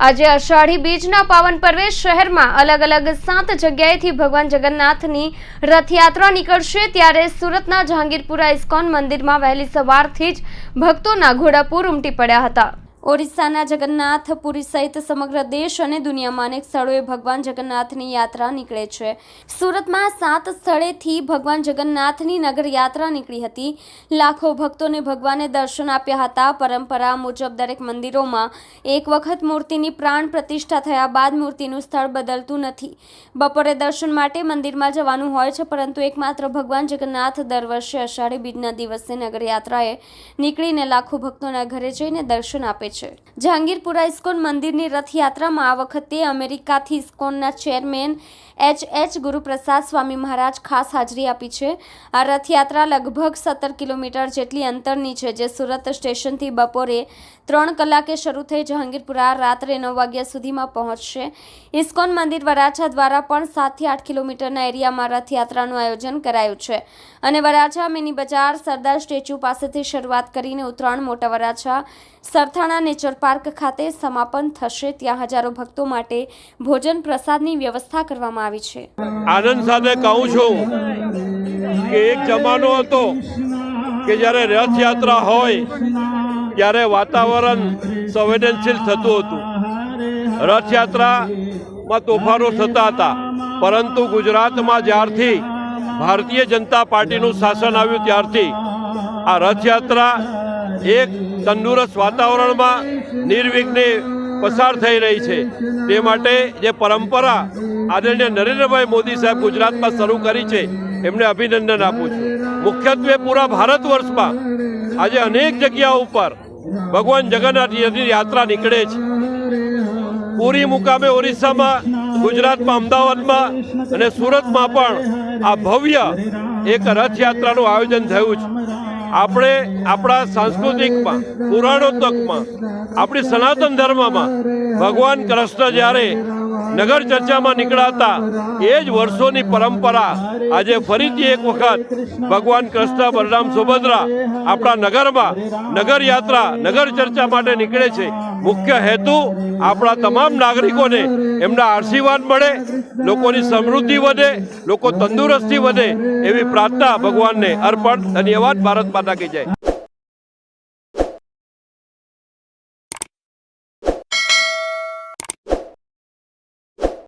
આજે અષાઢી બીજના પાવન પર્વે શહેરમાં અલગ અલગ સાત જગ્યાએથી ભગવાન જગન્નાથની રથયાત્રા નીકળશે ત્યારે સુરતના જહાંગીરપુરા ઇસ્કોન મંદિરમાં વહેલી સવારથી જ ભક્તોના ઘોડાપૂર ઉમટી પડ્યા હતા. ઓડિશાના જગન્નાથપુરી સહિત સમગ્ર દેશ અને દુનિયામાં અનેક સ્થળોએ ભગવાન જગન્નાથની યાત્રા નીકળે છે. સુરતમાં સાત સ્થળેથી ભગવાન જગન્નાથની નગર યાત્રા નીકળી હતી. લાખો ભક્તોને ભગવાને દર્શન આપ્યા હતા. પરંપરા મુજબ દરેક મંદિરોમાં એક વખત મૂર્તિની પ્રાણ પ્રતિષ્ઠા થયા બાદ મૂર્તિનું સ્થળ બદલતું નથી. બપોરે દર્શન માટે મંદિરમાં જવાનું હોય છે, પરંતુ એકમાત્ર ભગવાન જગન્નાથ દર વર્ષે અષાઢી બીજના દિવસે નગરયાત્રાએ નીકળીને લાખો ભક્તોના ઘરે જઈને દર્શન આપે છે. જહાંગીરપુરા ઇસ્કોન મંદિરની રથયાત્રામાં આ વખતે અમેરિકાથી ઇસ્કોનના chairman H H Guruprasad Swami Maharaj ખાસ હાજરી આપી છે. આ રથયાત્રા લગભગ સત્તર કિલોમીટર જેટલી અંતરની છે, જે સુરત સ્ટેશનથી બપોરે ત્રણ કલાકે શરૂ થઈ જહાંગીરપુરા રાત્રે નવ વાગ્યા સુધીમાં પહોંચશે. ઇસ્કોન મંદિર વરાછા દ્વારા પણ સાતથી આઠ કિલોમીટરના એરિયામાં રથયાત્રાનું આયોજન કરાયું છે. અને વરાછા મિની બજાર સરદાર સ્ટેચ્યુ પાસેથી શરૂઆત કરીને ઉત્તરાયણ મોટા વરાછા સરથાણા નેચર પાર્ક ખાતે સમાપન થશે. ત્યાં હજારો ભક્તો માટે ભોજન પ્રસાદની વ્યવસ્થા કરવામાં આવી છે. આનંદ સાથે કહું છું કે એક જમાનો હતો કે જ્યારે રથયાત્રા હોય, ત્યારે વાતાવરણ સંવેદનશીલ થતું હતું. રથયાત્રામાં તોફાનો થતા હતા, પરંતુ ગુજરાતમાં જ્યારથી ભારતીય જનતા પાર્ટીનું શાસન આવ્યું ત્યારથી આ રથયાત્રા એક તંદુરસ્ત વાતાવરણમાં નિર્વિઘ્ને પસાર થઈ રહી છે. તે માટે જે પરંપરા આદરણીય નરેન્દ્રભાઈ મોદી સાહેબ ગુજરાતમાં શરૂ કરી છે, એમને અભિનંદન આપું છું. મુખ્યત્વે પૂરા ભારત વર્ષમાં આજે અનેક જગ્યાઓ ઉપર ભગવાન જગન્નાથની યાત્રા નીકળે છે. પૂરી મુકામે ઓરિસ્સામાં, ગુજરાતમાં, અમદાવાદમાં અને સુરતમાં પણ આ ભવ્ય એક રથયાત્રાનું આયોજન થયું છે. આપણે આપણા સાંસ્કૃતિકમાં પુરાણોત્તકમાં આપણી સનાતન ધર્મમાં ભગવાન કૃષ્ણ જ્યારે નગર ચર્ચામાં નીકળાતા, એ જ વર્ષોની પરંપરા આજે ફરીથી એક વખત ભગવાન કૃષ્ણ, બલરામ સુભદ્રા આપણા નગરમાં નગર યાત્રા, નગર ચર્ચા માટે નીકળે છે. મુખ્ય હેતુ આપણા તમામ નાગરિકોને એમના આશીર્વાદ મળે, લોકોની સમૃદ્ધિ વધે, લોકો તંદુરસ્તી વધે એવી પ્રાર્થના ભગવાનને અર્પણ, ધન્યવાદ, ભારત માતા કી જય